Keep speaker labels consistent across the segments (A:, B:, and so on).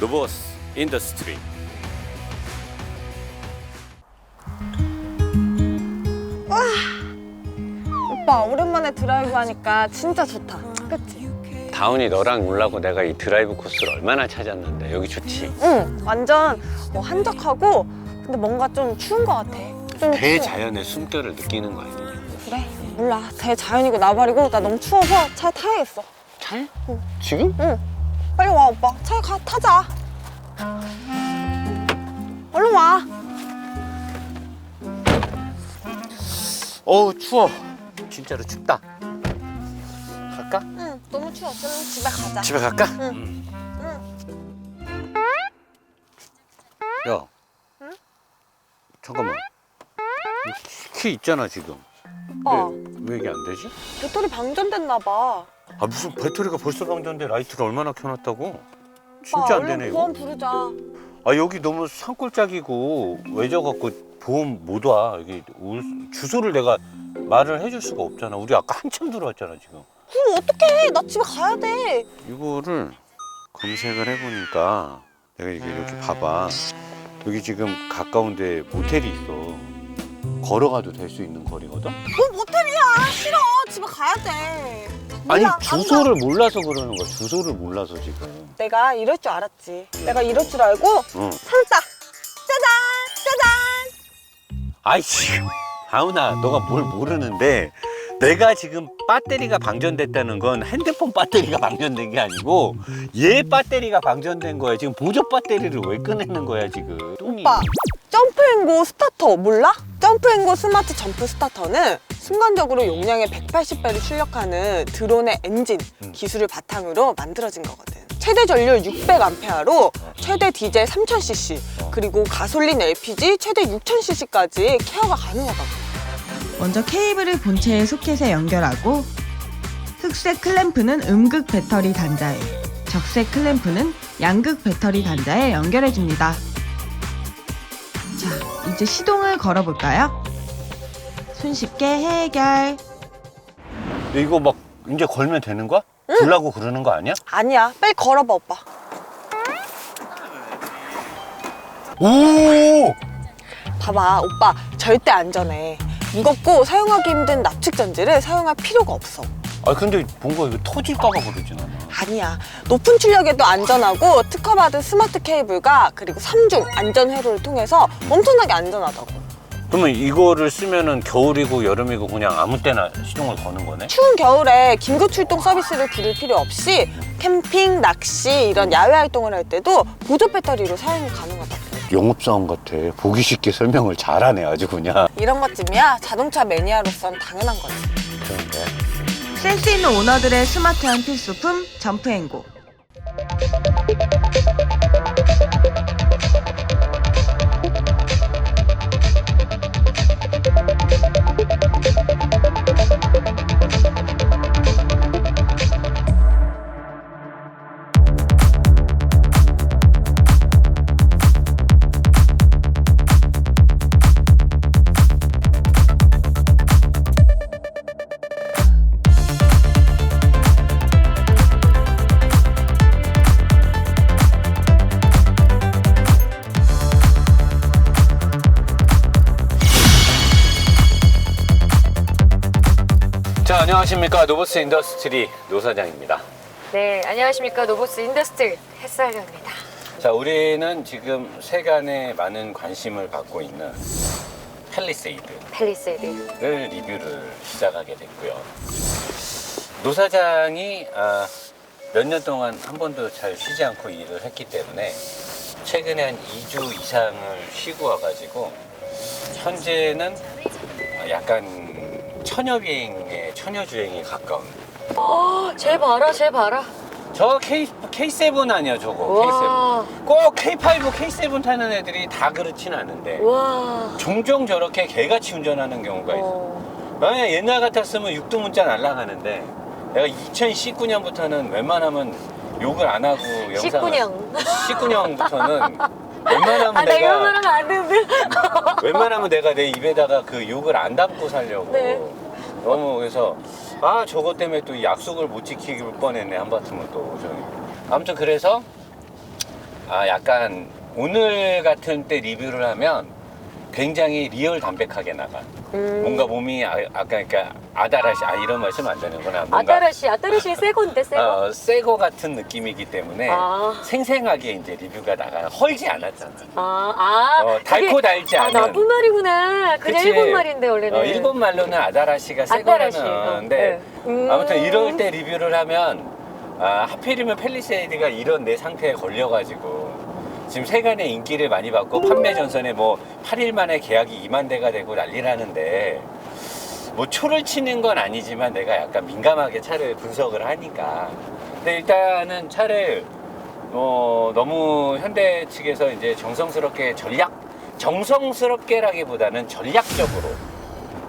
A: 노보스 인더스트리
B: 오빠 오랜만에 드라이브 하니까 진짜 좋다. 그치?
A: 다운이 너랑 놀라고 내가 이 드라이브 코스를 얼마나 찾았는데 여기 좋지?
B: 응, 완전 뭐 한적하고 근데 뭔가 좀 추운 것 같아. 좀 추워.
A: 대자연의 숨결을 느끼는 거 아니냐?
B: 그래? 몰라. 대자연이고 나발이고 나 너무 추워서 차에 타야겠어.
A: 차에? 지금?
B: 응. 빨리 와 오빠. 차에 가 타자. 얼른 와.
A: 어우 추워 진짜로 춥다 갈까?
B: 응. 너무 추워. 좀 집에 가자.
A: 집에 갈까?
B: 응.
A: 야 잠깐만 키 있잖아 지금
B: 오빠
A: 왜 이게 안 되지?
B: 배터리 방전됐나 봐.
A: 아 무슨 배터리가 벌써 방전돼 라이트를 얼마나 켜놨다고
B: 오빠
A: 진짜 안
B: 얼른
A: 되네
B: 보험
A: 이거
B: 부르자.
A: 아 여기 너무 산골짜기고 외져갖고 보험 못 와 여기 주소를 내가 말을 해줄 수가 없잖아 우리 아까 한참 들어왔잖아 지금
B: 그럼 어떡해. 나 집에 가야 돼.
A: 이거를 검색을 해보니까 내가 이게 이렇게 봐봐 여기 지금 가까운데 모텔이 있어 걸어가도 될 수 있는 거리거든
B: 뭐 모텔이야. 싫어. 집에 가야 돼.
A: 아니
B: 몰라,
A: 주소를 몰라서 그러는 거야 주소를 몰라서 지금
B: 내가 이럴 줄 알았지. 내가 이럴 줄 알고
A: 어.
B: 찾았다. 짜잔! 짜잔!
A: 아이씨 하은아 너가 뭘 모르는데 내가 지금 배터리가 방전됐다는 건 핸드폰 배터리가 방전된 게 아니고 얘 배터리가 방전된 거야 지금 보조 배터리를 왜 꺼내는 거야 지금 똥이.
B: 오빠, 점프앤고 스타터 몰라? 점프앤고 스마트 점프 스타터는 순간적으로 용량의 180배를 출력하는 드론의 엔진
A: 음.
B: 기술을 바탕으로 만들어진 거거든. 최대 전류 600A로 최대 디젤 3000cc
A: 어.
B: 그리고 가솔린 LPG 최대 6000cc까지 케어가 가능하다고.
C: 먼저 케이블을 본체의 소켓에 연결하고 흑색 클램프는 음극 배터리 단자에 적색 클램프는 양극 배터리 단자에 연결해 줍니다. 자, 이제 시동을 걸어 볼까요? 손쉽게 해결.
A: 이거 막 이제 걸면 되는 거야? 불라고 그러는 거 아니야?
B: 아니야, 빨리 걸어봐 오빠.
A: 오!
B: 봐봐 오빠 절대 안전해. 무겁고 사용하기 힘든 납축 전지를 사용할 필요가 없어.
A: 아 근데 뭔가 이거 터질까 봐 그러진 않아
B: 아니야. 높은 출력에도 안전하고 특허받은 스마트 케이블과 그리고 삼중 안전 회로를 통해서 엄청나게 안전하다고.
A: 그러면 이거를 쓰면은 겨울이고 여름이고 그냥 아무 때나 시동을 거는 거네?
B: 추운 겨울에 긴급 출동 서비스를 부를 필요 없이 캠핑, 낚시 이런 야외 활동을 할 때도 보조 배터리로 사용이 가능하다고.
A: 영업사원 같아 보기 쉽게 설명을 잘하네 아주 그냥
B: 이런 것쯤이야 자동차 매니아로선 당연한 거지.
A: 그런데
C: 센스 있는 오너들의 스마트한 필수품 점프앤고.
A: 안녕하십니까 노보스 인더스트리 노 사장입니다
D: 네, 안녕하십니까. 노보스 인더스트리 햇살녀입니다.
A: 자 우리는 지금 세간에 많은 관심을 받고 있는 팰리세이드를
D: 팰리세이드.
A: 리뷰를 시작하게 됐고요 노 사장이 아, 몇년 동안 한 번도 잘 쉬지 않고 일을 했기 때문에 최근에 한 2주 이상을 쉬고 와가지고 현재는 약간 처녀비행 에 처녀주행에 가까운
D: 어, 쟤 봐라, 쟤 봐라.
A: 저 K, K7 아니야 저거
D: 와,
A: K7 꼭 K5, K7 타는 애들이 다 그렇진 않은데
D: 와.
A: 종종 저렇게 개같이 운전하는 경우가 있어
D: 어,
A: 만약 옛날 같았으면 육두 문자 날라가는데 내가 2019년부터는 웬만하면 욕을 안 하고 영상
D: 19년.
A: 19년부터는 웬만하면
D: 아, 나
A: 내가
D: 이런 말은 안 되는데.
A: 웬만하면 내가 내 입에다가 그 욕을 안 담고 살려고
D: 네.
A: 너무 그래서 아 저것 때문에 또 약속을 못 지킬 뻔했네 한바탕은 또 저기 아무튼 그래서 아 약간 오늘 같은 때 리뷰를 하면 굉장히 리얼 담백하게 나가.
D: 음.
A: 뭔가 몸이 아, 아까 그러니까 아다라시 아 이런 말씀 안 되는구나. 뭔가
D: 아따라시, 아따라시의 새 건데, 새 거.
A: 어, 새거 같은 느낌이기 때문에
D: 아.
A: 생생하게 이제 리뷰가 나가 헐지 않았잖아.
D: 아, 아.
A: 어, 달고 달지
D: 아,
A: 않은.
D: 나쁜 말이구나. 그냥
A: 그치?
D: 일본 말인데, 원래는.
A: 어, 일본 말로는 아다라시가
D: 아따라시.
A: 새거라는데
D: 어, 네. 음.
A: 아무튼 이럴 때 리뷰를 하면 아, 하필이면 펠리세이드가 이런 내 상태에 걸려가지고 지금 세간의 인기를 많이 받고 판매 전선에 뭐 8일 만에 계약이 2만 대가 되고 난리라는데 뭐 초를 치는 건 아니지만 내가 약간 민감하게 차를 분석을 하니까. 근데 일단은 차를 어, 너무 현대 측에서 이제 정성스럽게 전략 정성스럽게라기보다는 전략적으로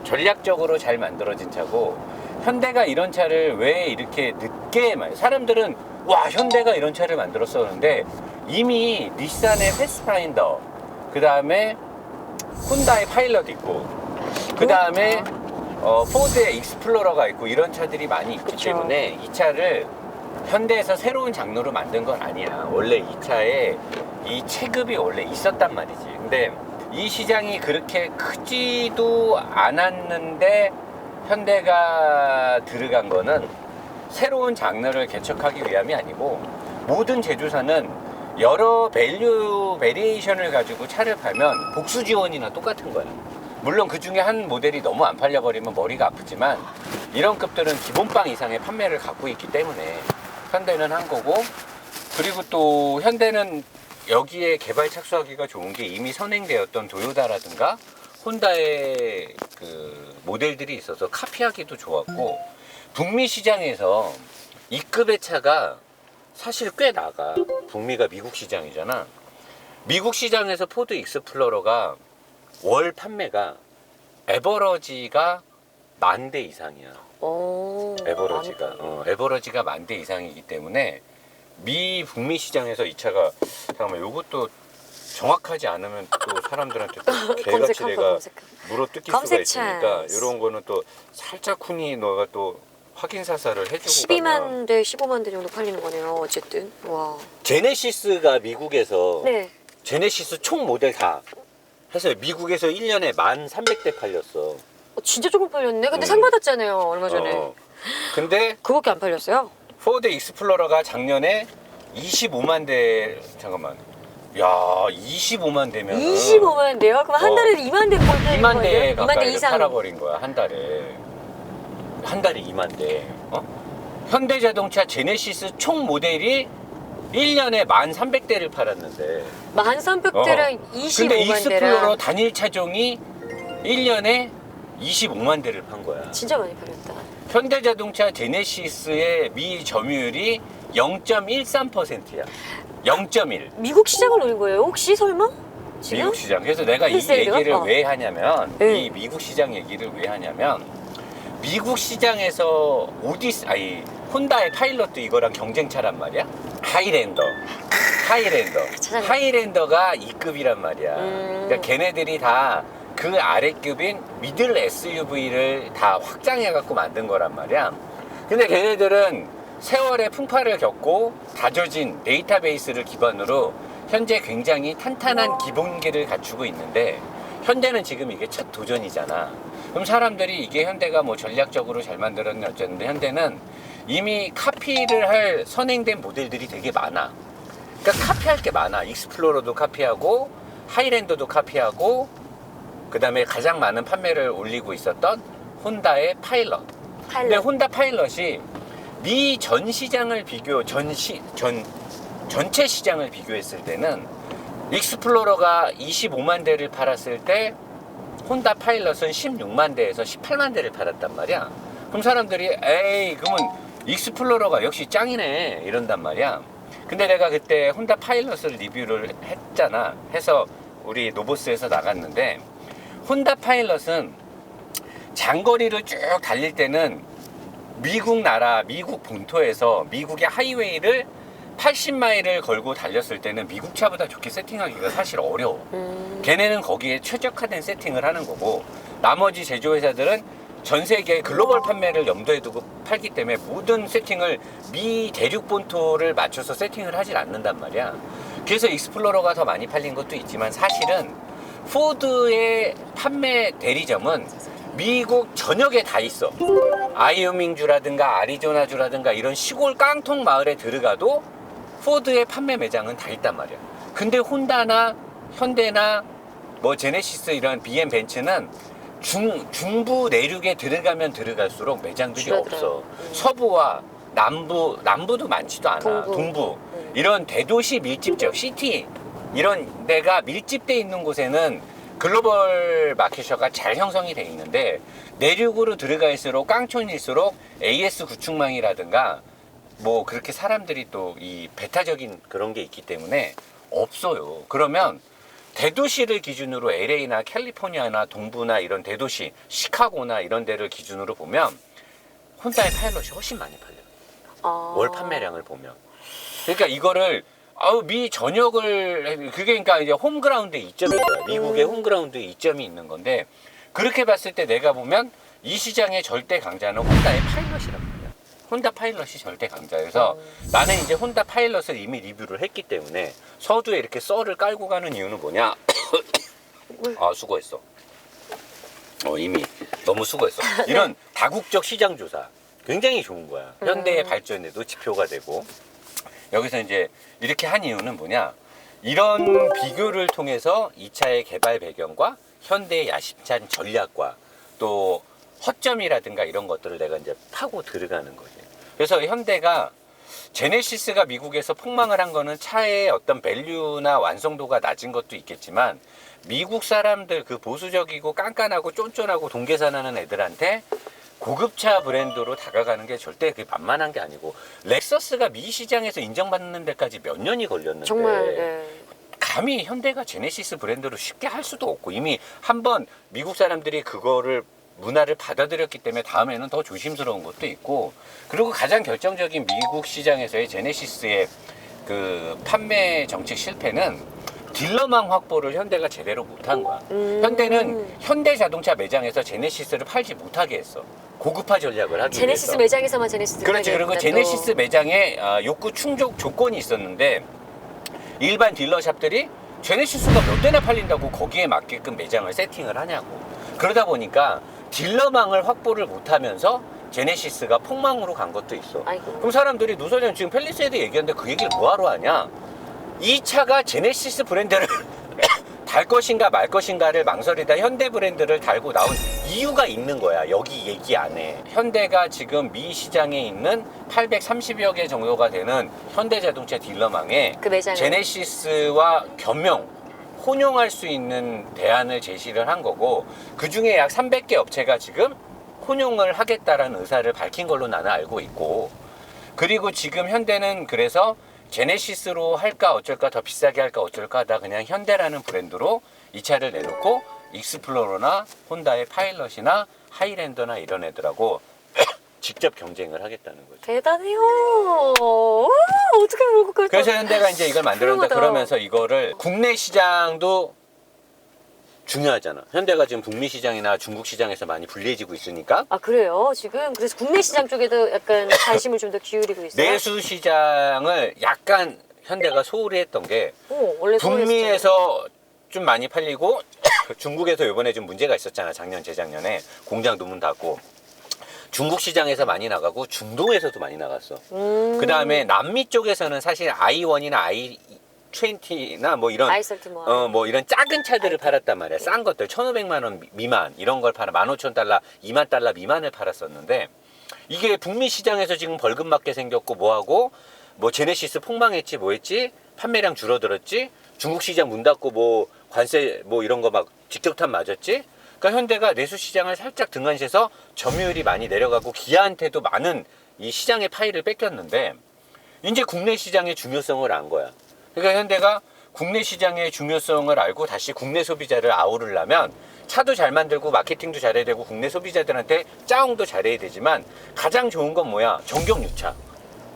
A: 전략적으로 잘 만들어진 차고 현대가 이런 차를 왜 이렇게 늦게 만 사람들은 와 현대가 이런 차를 만들었었는데 이미 닛산의 패스파인더 그 다음에 혼다의 파일럿 있고 그 다음에 어, 포드의 익스플로러가 있고 이런 차들이 많이 있기
D: 그쵸.
A: 때문에 이 차를 현대에서 새로운 장르로 만든 건 아니야 원래 이 차에 이 체급이 원래 있었단 말이지 근데 이 시장이 그렇게 크지도 않았는데 현대가 들어간 거는 새로운 장르를 개척하기 위함이 아니고 모든 제조사는 여러 밸류 베리에이션을 가지고 차를 팔면 복수 지원이나 똑같은 거야. 물론 그 중에 한 모델이 너무 안 팔려버리면 머리가 아프지만 이런 급들은 기본빵 이상의 판매를 갖고 있기 때문에 현대는 한 거고 그리고 또 현대는 여기에 개발 착수하기가 좋은 게 이미 선행되었던 도요다라든가 혼다의 그 모델들이 있어서 카피하기도 좋았고 북미 시장에서 이 급의 차가 사실 꽤 나가. 북미가 미국 시장이잖아. 미국 시장에서 포드 익스플로러가 월 판매가 에버러지가 만 대 이상이야.
D: 오.
A: 에버러지가 어, 에버러지가 만 대 이상이기 때문에 미 북미 시장에서 이 차가 잠깐만 요것도 정확하지 않으면 또 사람들한테 또 개같이
D: 검색한 거
A: 내가
D: 검색한
A: 물어 뜯길 수가
D: 검색
A: 있으니까. 이런 거는 또 살짝 훈이 너가 또 확인 사살을 해주고 가면
D: 12만 대, 15만 대 정도 팔리는 거네요. 어쨌든. 와.
A: 제네시스가 미국에서
D: 네.
A: 제네시스 총 모델 다 해서 미국에서 1년에 1,300대 팔렸어.
D: 어, 진짜 조금 팔렸네. 근데
A: 음.
D: 상 받았잖아요. 얼마 전에.
A: 어. 근데
D: 그거밖에 안 팔렸어요?
A: 포드 익스플로러가 작년에 25만 대 잠깐만. 야, 25만 대면
D: 25만 대요? 그럼 한
A: 어.
D: 달에 2만 대 팔리는
A: 2만 대
D: 거예요? 2만 대
A: 가까이를
D: 이상.
A: 팔아버린 거야 한 달에 한 달에 2만 대 어? 현대자동차 제네시스 총 모델이 1년에 1,300대를 팔았는데
D: 1300대랑
A: 어. 근데
D: 25만
A: 익스플로러
D: 대랑
A: 단일 차종이 1년에 25만 대를 판 거야
D: 진짜 많이 팔렸다.
A: 현대자동차 제네시스의 미 점유율이 0.13%야 0.1
D: 미국 시장을 노린 거예요? 혹시 설마? 지금?
A: 미국 시장. 그래서 내가 이? 얘기를
D: 어.
A: 왜 하냐면
D: 네.
A: 이 미국 시장 얘기를 왜 하냐면 미국 시장에서 오디스 아니 혼다의 파일럿도 이거랑 경쟁차란 말이야. 하이랜더. 하이랜더.
D: 찾아내.
A: 하이랜더가 2급이란 말이야.
D: 음.
A: 그러니까 걔네들이 다 그 아래급인 미들 SUV를 다 확장해 갖고 만든 거란 말이야. 근데 걔네들은 세월의 풍파를 겪고 다져진 데이터베이스를 기반으로 현재 굉장히 탄탄한 기본기를 갖추고 있는데 현대는 지금 이게 첫 도전이잖아. 그럼 사람들이 이게 현대가 뭐 전략적으로 잘 만들었네 어쨌는데 현대는 이미 카피를 할 선행된 모델들이 되게 많아. 그러니까 카피할 게 많아. 익스플로러도 카피하고 하이랜더도 카피하고 그다음에 가장 많은 판매를 올리고 있었던 혼다의 파일럿. 근데
D: 팔렸.
A: 혼다 파일럿이 미 전 시장을 비교 전시 전 전체 시장을 비교했을 때는 익스플로러가 25만 대를 팔았을 때 혼다 파일럿은 16만 대에서 18만 대를 팔았단 말이야. 그럼 사람들이 에이 그러면 익스플로러가 역시 짱이네 이런단 말이야. 근데 내가 그때 혼다 파일럿을 리뷰를 했잖아. 해서 우리 노보스에서 나갔는데 혼다 파일럿은 장거리를 쭉 달릴 때는 미국 나라, 미국 본토에서 미국의 하이웨이를 80마일을 걸고 달렸을 때는 미국 차보다 좋게 세팅하기가 사실 어려워.
D: 음.
A: 걔네는 거기에 최적화된 세팅을 하는 거고 나머지 제조회사들은 전 세계 글로벌 판매를 염두에 두고 팔기 때문에 모든 세팅을 미 대륙 본토를 맞춰서 세팅을 하질 않는단 말이야. 그래서 익스플로러가 더 많이 팔린 것도 있지만 사실은 포드의 판매 대리점은 미국 전역에 다 있어. 아이오밍주라든가 아리조나주라든가 이런 시골 깡통 마을에 들어가도 포드의 판매 매장은 다 있단 말이야. 근데 혼다나 현대나 뭐 제네시스 이런 BM 벤츠는 중, 중부 내륙에 들어가면 들어갈수록 매장들이
D: 줄어들어요.
A: 없어. 서부와 남부, 남부도 많지도 않아.
D: 동부.
A: 동부.
D: 음.
A: 이런 대도시 밀집 지역, 시티 이런 데가 밀집돼 있는 곳에는 글로벌 마켓셔가 잘 형성이 돼 있는데 내륙으로 들어갈수록 깡촌일수록 AS 구축망이라든가 뭐 그렇게 사람들이 또 이 배타적인 그런 게 있기 때문에 없어요. 그러면 대도시를 기준으로 LA나 캘리포니아나 동부나 이런 대도시, 시카고나 이런 데를 기준으로 보면 혼다의 파일럿이 훨씬 많이 팔려요.
D: 아.
A: 월 판매량을 보면. 그러니까 이거를 아우 미 전역을 해- 그게 그러니까 이제 홈그라운드의 이점인 거야. 미국의 홈그라운드의 이점이 있는 건데 그렇게 봤을 때 내가 보면 이 시장의 절대 강자는 혼다의 파일럿이란 말이야. 혼다 파일럿이 절대 강자여서 나는 이제 혼다 파일럿을 이미 리뷰를 했기 때문에 서두에 이렇게 썰을 깔고 가는 이유는 뭐냐? 아 수고했어. 어 이미 너무 수고했어. 이런 다국적 시장 조사 굉장히 좋은 거야. 현대의 발전에도 지표가 되고 여기서 이제 이렇게 한 이유는 뭐냐? 이런 비교를 통해서 이 차의 개발 배경과 현대의 야심찬 전략과 또 허점이라든가 이런 것들을 내가 이제 파고 들어가는 거지. 그래서 현대가 제네시스가 미국에서 폭망을 한 거는 차의 어떤 밸류나 완성도가 낮은 것도 있겠지만 미국 사람들 그 보수적이고 깐깐하고 쫀쫀하고 돈 계산하는 애들한테 고급차 브랜드로 다가가는 게 절대 그게 만만한 게 아니고 렉서스가 미 시장에서 인정받는 데까지 몇 년이 걸렸는데
D: 정말 예.
A: 감히 현대가 제네시스 브랜드로 쉽게 할 수도 없고 이미 한번 미국 사람들이 그거를 문화를 받아들였기 때문에 다음에는 더 조심스러운 것도 있고 그리고 가장 결정적인 미국 시장에서의 제네시스의 그 판매 정책 실패는 딜러망 확보를 현대가 제대로 못한 거야.
D: 음.
A: 현대는 현대 자동차 매장에서 제네시스를 팔지 못하게 했어. 고급화 전략을 하기
D: 제네시스
A: 위해서.
D: 매장에서만 제네시스
A: 그렇지. 그리고 제네시스 매장에 아, 욕구 충족 조건이 있었는데 일반 딜러샵들이 제네시스가 몇 대나 팔린다고 거기에 맞게끔 매장을 세팅을 하냐고. 그러다 보니까 딜러망을 확보를 못하면서 제네시스가 폭망으로 간 것도 있어.
D: 아이고.
A: 그럼 사람들이 노선현 지금 펠리세이드 얘기하는데 그 얘기를 뭐하러 하냐? 이 차가 제네시스 브랜드를 달 것인가 말 것인가를 망설이다 현대 브랜드를 달고 나온 이유가 있는 거야. 여기 얘기 안에. 현대가 지금 미 시장에 있는 830여 개 정도가 되는 현대 자동차 딜러망에
D: 그 매장에
A: 제네시스와 겸용 혼용할 수 있는 대안을 제시를 한 거고 그 중에 약 300개 업체가 지금 혼용을 하겠다라는 의사를 밝힌 걸로 나는 알고 있고 그리고 지금 현대는 그래서 제네시스로 할까 어쩔까 더 비싸게 할까 어쩔까 하다 그냥 현대라는 브랜드로 이 차를 내놓고 익스플로러나 혼다의 파일럿이나 하이랜더나 이런 애들하고 직접 경쟁을 하겠다는 거죠.
D: 대단해요. 와, 어떻게 그럴 것
A: 그래서 현대가 이제 이걸
D: 훌륭하다.
A: 그러면서 이거를 국내 시장도 중요하잖아. 현대가 지금 북미 시장이나 중국 시장에서 많이 불리해지고 있으니까
D: 아 그래요? 지금 그래서 국내 시장 쪽에도 약간 관심을 좀 더 기울이고 있어요.
A: 내수 시장을 약간 현대가 소홀히 했던 게
D: 오, 원래 서울에서
A: 북미에서 좀 많이 팔리고 중국에서 이번에 좀 문제가 있었잖아. 작년 재작년에 공장 도 문 닫고 중국 시장에서 많이 나가고 중동에서도 많이 나갔어.
D: 음.
A: 그 다음에 남미 쪽에서는 사실 i1이나 i20나 뭐 이런
D: 아이설트 뭐.
A: 어뭐 이런 작은 차들을 팔았단 말이야. 싼 것들 1,500만 원 미만 이런 걸 팔아 15,000달러, 2만 달러 미만을 팔았었는데 이게 북미 시장에서 지금 벌금 맞게 생겼고 뭐 하고 뭐 제네시스 폭망했지 뭐 했지 판매량 줄어들었지 중국 시장 문 닫고 뭐 관세 뭐 이런 거 막 직격탄 맞았지 그러니까 현대가 내수 시장을 살짝 등한시해서 점유율이 많이 내려가고 기아한테도 많은 이 시장의 파일을 뺏겼는데 이제 국내 시장의 중요성을 안 거야. 그러니까 현대가 국내 시장의 중요성을 알고 다시 국내 소비자를 아우르려면 차도 잘 만들고 마케팅도 잘해야 되고 국내 소비자들한테 짜옹도 잘해야 되지만 가장 좋은 건 뭐야? 정경 유착.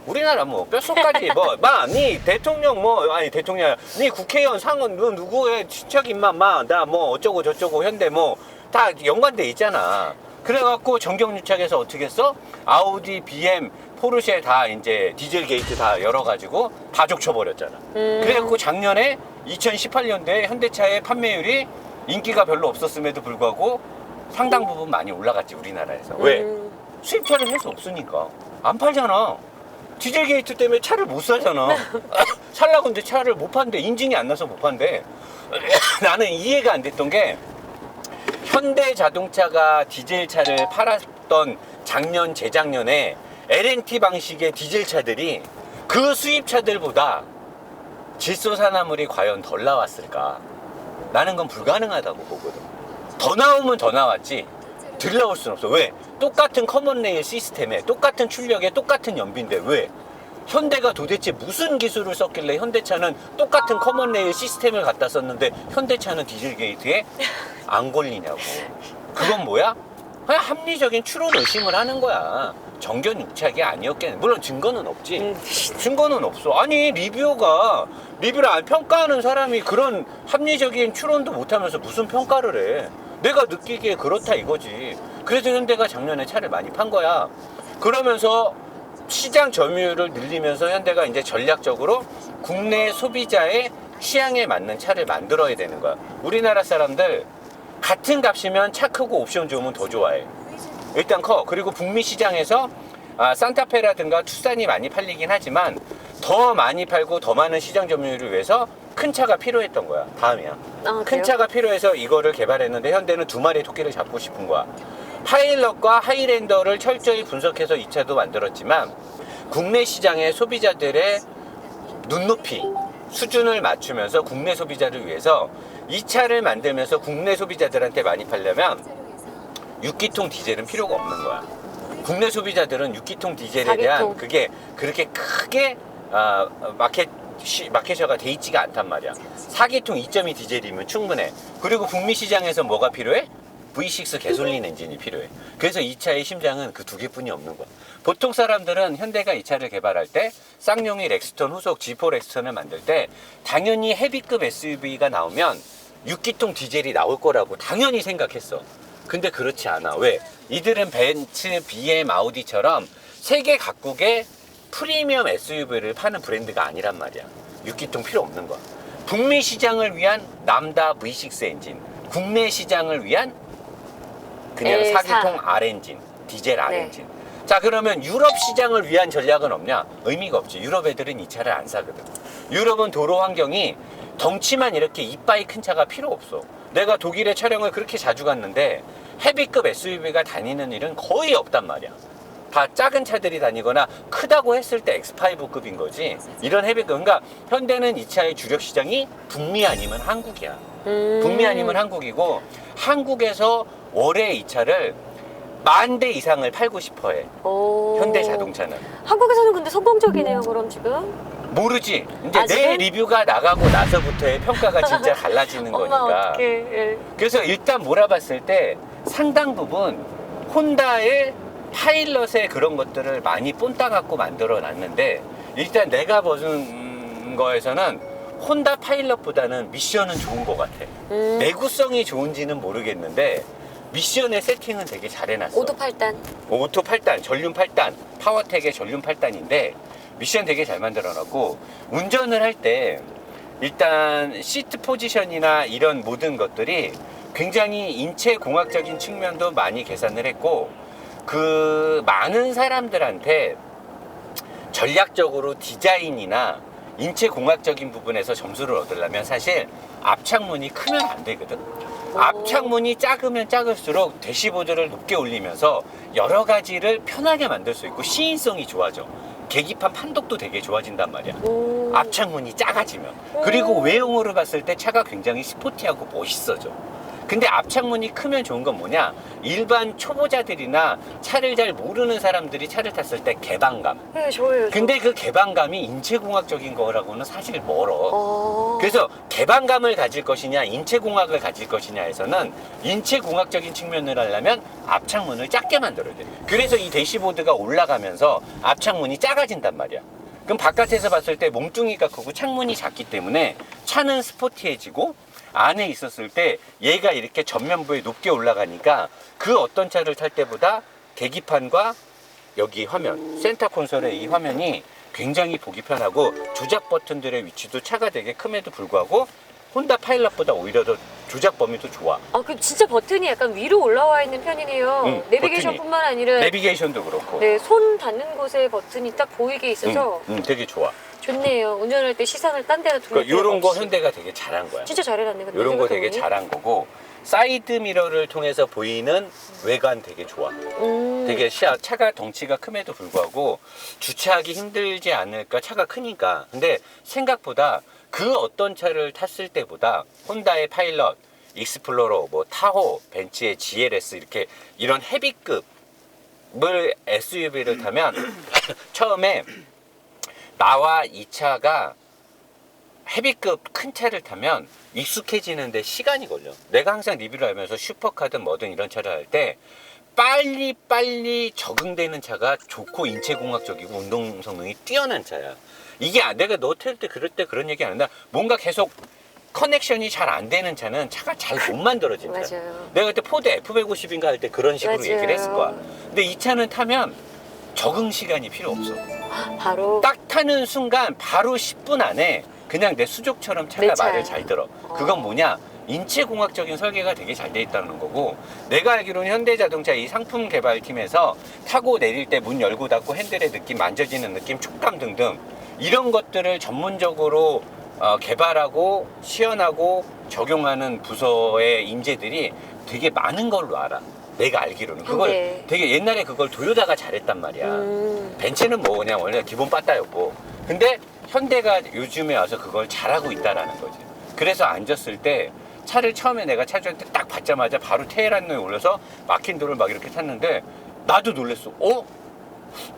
A: 우리나라 뭐 뼛 속까지 뭐마니 대통령 뭐 아니 대통령 니 국회의원 상원 너 누구의 친척 임마 마나 뭐 어쩌고 저쩌고 현대 뭐 다 연관돼 있잖아. 그래갖고 정경 유착에서 어떻게 했어? 아우디, BM, 포르쉐 다 이제 디젤 게이트 다 열어가지고 다 족쳐버렸잖아.
D: 음.
A: 그래갖고 작년에 2018년도에 현대차의 판매율이 인기가 별로 없었음에도 불구하고 상당 부분 많이 올라갔지 우리나라에서. 왜?
D: 음.
A: 수입차를 할 수 없으니까 안 팔잖아. 디젤 게이트 때문에 차를 못 사잖아. 살라고 근데 차를 못 판대. 인증이 안 나서 못 판대. 나는 이해가 안 됐던 게 현대 자동차가 디젤 차를 팔았던 작년 재작년에 LNT 방식의 디젤 차들이 그 수입 차들보다 질소 산화물이 과연 덜 나왔을까? 나는 건 불가능하다고 보거든. 더 나오면 더 나왔지. 덜 나올 수는 없어. 왜? 똑같은 커먼 레일 시스템에 똑같은 출력에 똑같은 연비인데 왜? 현대가 도대체 무슨 기술을 썼길래 현대차는 똑같은 커먼 레일 시스템을 갖다 썼는데 현대차는 디젤 게이트에 안 걸리냐고. 그건 뭐야? 그냥 합리적인 추론 의심을 하는 거야. 정견 유착이 아니었겠네. 물론 증거는 없지.
D: 음.
A: 증거는 없어. 아니 리뷰어가 리뷰를 안 평가하는 사람이 그런 합리적인 추론도 못하면서 무슨 평가를 해? 내가 느끼기에 그렇다 이거지. 그래서 현대가 작년에 차를 많이 판 거야. 그러면서 시장 점유율을 늘리면서 현대가 이제 전략적으로 국내 소비자의 취향에 맞는 차를 만들어야 되는 거야. 우리나라 사람들 같은 값이면 차 크고 옵션 좋으면 더 좋아해. 일단 커. 그리고 북미 시장에서 아, 산타페라든가 투싼이 많이 팔리긴 하지만 더 많이 팔고 더 많은 시장 점유율을 위해서 큰 차가 필요했던 거야. 다음이야.
D: 아,
A: 큰
D: 그래요?
A: 차가 필요해서 이거를 개발했는데 현대는 두 마리 토끼를 잡고 싶은 거야. 하일럿과 하이랜더를 철저히 분석해서 이 차도 만들었지만 국내 시장의 소비자들의 눈높이 수준을 맞추면서 국내 소비자를 위해서 이 차를 만들면서 국내 소비자들한테 많이 팔려면 6기통 디젤은 필요가 없는 거야. 국내 소비자들은 6기통 디젤에 대한
D: 4기통.
A: 그게 그렇게 크게 아, 마켓 시- 마켓셔가 돼 있지가 않단 말이야. 4기통 2.2 디젤이면 충분해. 그리고 북미 시장에서 뭐가 필요해? V6 개솔린 엔진이 필요해. 그래서 이 차의 심장은 그 두 개뿐이 없는 거야. 보통 사람들은 현대가 이 차를 개발할 때 쌍용이 렉스턴 후속 G4 렉스턴을 만들 때 당연히 헤비급 SUV가 나오면 6기통 디젤이 나올 거라고 당연히 생각했어. 근데 그렇지 않아. 왜? 이들은 벤츠, BM, 아우디처럼 세계 각국의 프리미엄 SUV를 파는 브랜드가 아니란 말이야. 6기통 필요 없는 거야. 북미 시장을 위한 남다 V6 엔진, 국내 시장을 위한 그냥
D: L4.
A: 4기통 R 엔진, 디젤 R
D: 네.
A: 엔진. 자 그러면 유럽 시장을 위한 전략은 없냐? 의미가 없지. 유럽 애들은 이 차를 안 사거든. 유럽은 도로 환경이 덩치만 이렇게 이빠이 큰 차가 필요 없어. 내가 독일에 촬영을 그렇게 자주 갔는데 헤비급 SUV가 다니는 일은 거의 없단 말이야. 다 작은 차들이 다니거나 크다고 했을 때 X5급인 거지. 이런 헤비급. 그러니까 현대는 이 차의 주력 시장이 북미 아니면 한국이야.
D: 음.
A: 북미 아니면 한국이고 한국에서 월에 이 차를 만 대 이상을 팔고 싶어 해.
D: 오.
A: 현대 자동차는.
D: 한국에서는 근데 성공적이네요, 그럼 지금.
A: 모르지. 이제 내
D: 아직은?
A: 리뷰가 나가고 나서부터의 평가가 진짜 달라지는
D: 엄마
A: 거니까.
D: 예.
A: 그래서 일단 몰아봤을 때 상당 부분 혼다의 파일럿의 그런 것들을 많이 본따 갖고 만들어 놨는데 일단 내가 보는 거에서는 혼다 파일럿보다는 미션은 좋은 것 같아.
D: 음.
A: 내구성이 좋은지는 모르겠는데 미션의 세팅은 되게 잘 해놨어.
D: 오도 8단.
A: 오토 8단, 전륜 8단, 파워텍의 전륜 8단인데 미션 되게 잘 만들어놨고 운전을 할 때 일단 시트 포지션이나 이런 모든 것들이 굉장히 인체 공학적인 측면도 많이 계산을 했고 그 많은 사람들한테 전략적으로 디자인이나 인체 공학적인 부분에서 점수를 얻으려면 사실 앞창문이 크면 안 되거든. 앞창문이 작으면 작을수록 대시보드를 높게 올리면서 여러 가지를 편하게 만들 수 있고 시인성이 좋아져. 계기판 판독도 되게 좋아진단 말이야.
D: 오.
A: 앞창문이 작아지면. 그리고 외형으로 봤을 때 차가 굉장히 스포티하고 멋있어져. 근데 앞창문이 크면 좋은 건 뭐냐? 일반 초보자들이나 차를 잘 모르는 사람들이 차를 탔을 때 개방감.
D: 네, 좋아요. 저.
A: 근데 그 개방감이 인체공학적인 거라고는 사실 멀어.
D: 어.
A: 그래서 개방감을 가질 것이냐, 인체공학을 가질 것이냐에서는 인체공학적인 측면을 하려면 앞창문을 작게 만들어야 돼. 그래서 이 대시보드가 올라가면서 앞창문이 작아진단 말이야. 그럼 바깥에서 봤을 때 몸뚱이가 크고 창문이 작기 때문에 차는 스포티해지고 안에 있었을 때 얘가 이렇게 전면부에 높게 올라가니까 그 어떤 차를 탈 때보다 계기판과 여기 화면 센터 콘솔의 이 화면이 굉장히 보기 편하고 조작 버튼들의 위치도 차가 되게 큼에도 불구하고 혼다 파일럿보다 오히려 더 조작 범위도 좋아.
D: 아, 그 진짜 버튼이 약간 위로 올라와 있는 편이네요.
A: 응,
D: 내비게이션뿐만 아니라
A: 내비게이션도 그렇고.
D: 네, 손 닿는 곳에 버튼이 딱 보이게 있어서
A: 응, 응, 되게 좋아.
D: 좋네요. 운전할 때 시선을 딴 데다 두는
A: 그러니까 이런 거. 현대가 되게 잘한 거야.
D: 진짜 잘해놨네. 근데
A: 이런 거 되게
D: 생각해보니.
A: 잘한 거고 사이드 미러를 통해서 보이는 외관 되게 좋아.
D: 음.
A: 되게 시야 차가 덩치가 큼에도 불구하고 주차하기 힘들지 않을까 차가 크니까. 근데 생각보다 그 어떤 차를 탔을 때보다 혼다의 파일럿, 익스플로러, 뭐 타호, 벤츠의 GLS 이렇게 이런 헤비급 을 SUV를 타면 처음에 나와 이 차가 헤비급 큰 차를 타면 익숙해지는데 시간이 걸려. 내가 항상 리뷰를 하면서 슈퍼카든 뭐든 이런 차를 할 때 빨리 빨리 적응되는 차가 좋고 인체공학적이고 운동 성능이 뛰어난 차야. 이게 안- 내가 너 탈 때 그럴 때 그런 얘기 안 한다. 뭔가 계속 커넥션이 잘 안 되는 차는 차가 잘 못 만들어진 차.
D: 맞아요.
A: 내가 그때 포드 F150인가 할 때 그런 식으로
D: 맞아요.
A: 얘기를 했을 거야. 근데 이 차는 타면 적응 시간이 필요 없어.
D: 바로
A: 딱 타는 순간 바로 10분 안에 그냥 내 수족처럼 차가
D: 내 차.
A: 말을 잘 들어. 그건 뭐냐? 인체공학적인 설계가 되게 잘 돼 있다는 거고 내가 알기로는 현대자동차 이 상품 개발팀에서 타고 내릴 때 문 열고 닫고 핸들의 느낌, 만져지는 느낌, 촉감 등등 이런 것들을 전문적으로 어, 개발하고 시연하고 적용하는 부서의 인재들이 되게 많은 걸로 알아. 내가 알기로는 그걸
D: 현대.
A: 되게 옛날에 그걸 도요다가 잘했단 말이야.
D: 음.
A: 벤츠는 뭐 그냥 원래 기본 빠따였고 근데 현대가 요즘에 와서 그걸 잘하고 있다라는 거지 그래서 앉았을 때 차를 처음에 내가 차주한테 딱 받자마자 바로 테헤란로에 올려서 막힌 도를 막 이렇게 탔는데 나도 놀랬어 어?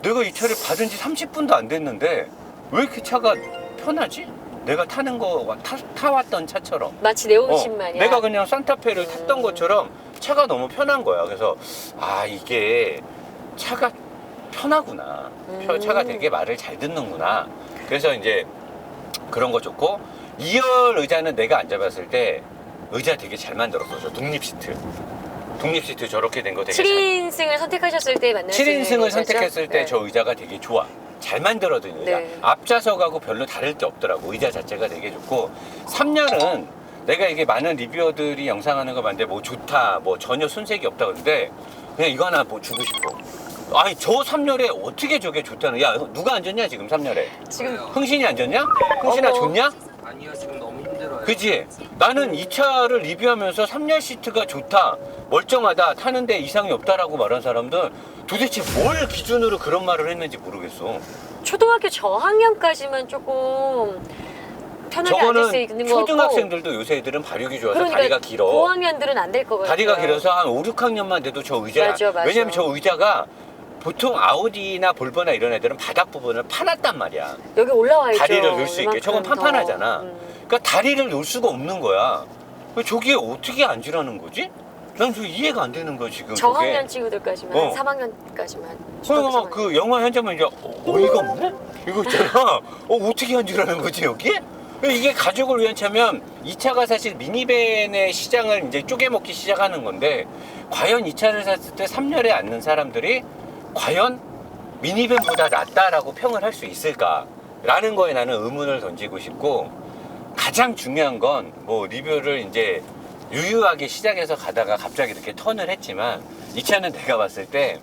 A: 내가 이 차를 받은 지 30분도 안 됐는데 왜 이렇게 차가 편하지? 내가 타는 거 타, 타왔던 차처럼
D: 마치 내
A: 어,
D: 옷신 마냥.
A: 내가 그냥 산타페를 탔던
D: 음.
A: 것처럼 차가 너무 편한 거야. 그래서 아 이게 차가 편하구나. 펴-
D: 음.
A: 차가 되게 말을 잘 듣는구나. 그래서 이제 그런 거 좋고 2열 의자는 내가 앉아봤을 때 의자 되게 잘 만들었어. 저 독립 시트. 독립 시트 저렇게 된 거 되게 잘
D: 7인승을 선택하셨을 때 만날 수 있는
A: 7인승을
D: 의자죠?
A: 선택했을 때
D: 네.
A: 저 의자가 되게 좋아. 잘 만들어둔 의자.
D: 네.
A: 앞좌석하고 별로 다를 게 없더라고. 의자 자체가 되게 좋고. 3열은 내가 이게 많은 리뷰어들이 영상하는 거 봤는데 뭐 좋다, 뭐 전혀 손색이 없다 그러는데 그냥 이거 하나 뭐 주고 싶어. 아니 저 3열에 어떻게 저게 좋다는 야 누가 앉았냐 지금 3열에
D: 지금
A: 흥신이 앉았냐? 흥신아
D: 어머.
A: 좋냐?
E: 아니요 지금 너무 힘들어요.
A: 그지? 나는 이 차를 리뷰하면서 3열 시트가 좋다, 멀쩡하다, 타는데 이상이 없다라고 말한 사람들 도대체 뭘 기준으로 그런 말을 했는지 모르겠어.
D: 초등학교 저학년까지만 조금 편하게 앉을 수
A: 저거는
D: 있는 거 같고
A: 초등학생들도 요새 애들은 발육이 좋아서
D: 그러니까
A: 다리가 길어.
D: 고학년들은 안될것 같아요.
A: 다리가 길어서 한 5, 6학년만 돼도 저 의자야.
D: 맞아, 맞아.
A: 왜냐면 저 의자가 보통 아우디나 볼보나 이런 애들은 바닥 부분을 파놨단 말이야.
D: 여기 올라와 있죠.
A: 다리를 놓을 수 있게. 저건
D: 이만큼 더.
A: 판판하잖아.
D: 음.
A: 그러니까 다리를 놓을 수가 없는 거야. 왜 저게 어떻게 앉으라는 거지? 난 저 이해가 안 되는 거야 지금.
D: 저학년. 친구들까지만
A: 어.
D: 3학년까지만.
A: 그러니까 막그 영화 현장만 이제 어, 어이가 없네? 이거 있잖아. 어, 어떻게 앉으라는 거지 여기? 이게 가족을 위한 차면 이 차가 사실 미니밴의 시장을 이제 쪼개먹기 시작하는 건데 과연 이 차를 샀을 때 3열에 앉는 사람들이 과연 미니밴보다 낫다라고 평을 할 수 있을까? 라는 거에 나는 의문을 던지고 싶고 가장 중요한 건 뭐 리뷰를 이제 유유하게 시작해서 가다가 갑자기 이렇게 턴을 했지만 이 차는 내가 봤을 때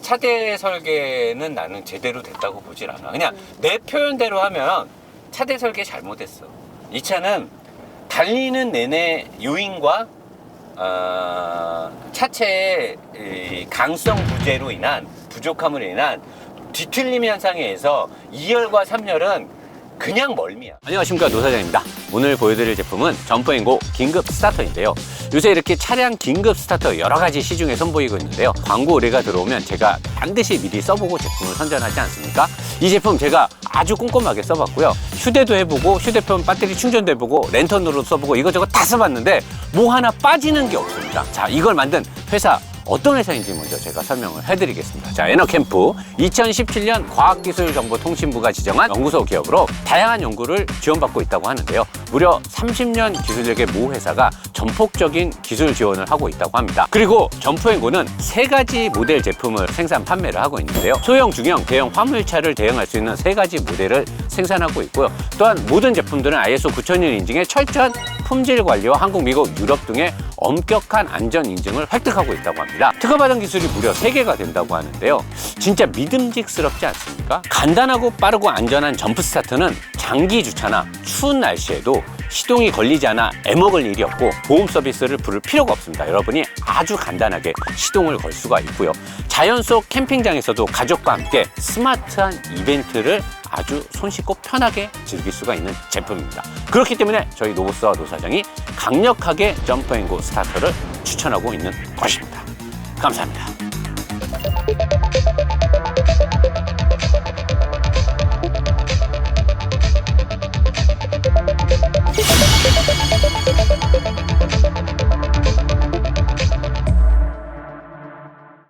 A: 차대 설계는 나는 제대로 됐다고 보질 않아. 그냥 내 표현대로 하면 차대 설계 잘못했어. 이 차는 달리는 내내 요인과 어, 차체의 이 강성 부재로 인한 부족함으로 인한 뒤틀림 현상에 의해서 2열과 3열은 그냥 멀미야. 안녕하십니까 노 사장입니다. 오늘 보여드릴 제품은 점프앤고 긴급 스타터인데요. 요새 이렇게 차량 긴급 스타터 여러 가지 시중에 선보이고 있는데요. 광고 의뢰가 들어오면 제가 반드시 미리 써보고 제품을 선전하지 않습니까? 이 제품 제가 아주 꼼꼼하게 써봤고요. 휴대도 해보고 휴대폰 배터리 충전도 해보고 랜턴으로 써보고 이것저것 다 써봤는데 뭐 하나 빠지는 게 없습니다. 자 이걸 만든 회사 어떤 회사인지 먼저 제가 설명을 해드리겠습니다. 자, 에너캠프 2017년 과학기술정보통신부가 지정한 연구소 기업으로 다양한 연구를 지원받고 있다고 하는데요. 무려 30년 기술력의 모 회사가 전 전폭적인 기술 지원을 하고 있다고 합니다. 그리고 점프앤고는 세 가지 모델 제품을 생산 판매를 하고 있는데요. 소형, 중형, 대형 화물차를 대응할 수 있는 세 가지 모델을 생산하고 있고요. 또한 모든 제품들은 ISO 9001 인증의 철저한 품질 관리와 한국, 미국, 유럽 등의 엄격한 안전 인증을 획득하고 있다고 합 니다. 특허받은 기술이 무려 3개가 된다고 하는데요. 진짜 믿음직스럽지 않습니까? 간단하고 빠르고 안전한 점프 스타트는 장기 주차나 추운 날씨에도 시동이 걸리지 않아 애먹을 일이 없고 보험 서비스를 부를 필요가 없습니다. 여러분이 아주 간단하게 시동을 걸 수가 있고요. 자연 속 캠핑장에서도 가족과 함께 스마트한 이벤트를 아주 손쉽고 편하게 즐길 수가 있는 제품입니다. 그렇기 때문에 저희 노보스와 노사장이 강력하게 점프앤고 스타터를 추천하고 있는 것입니다. 감사합니다.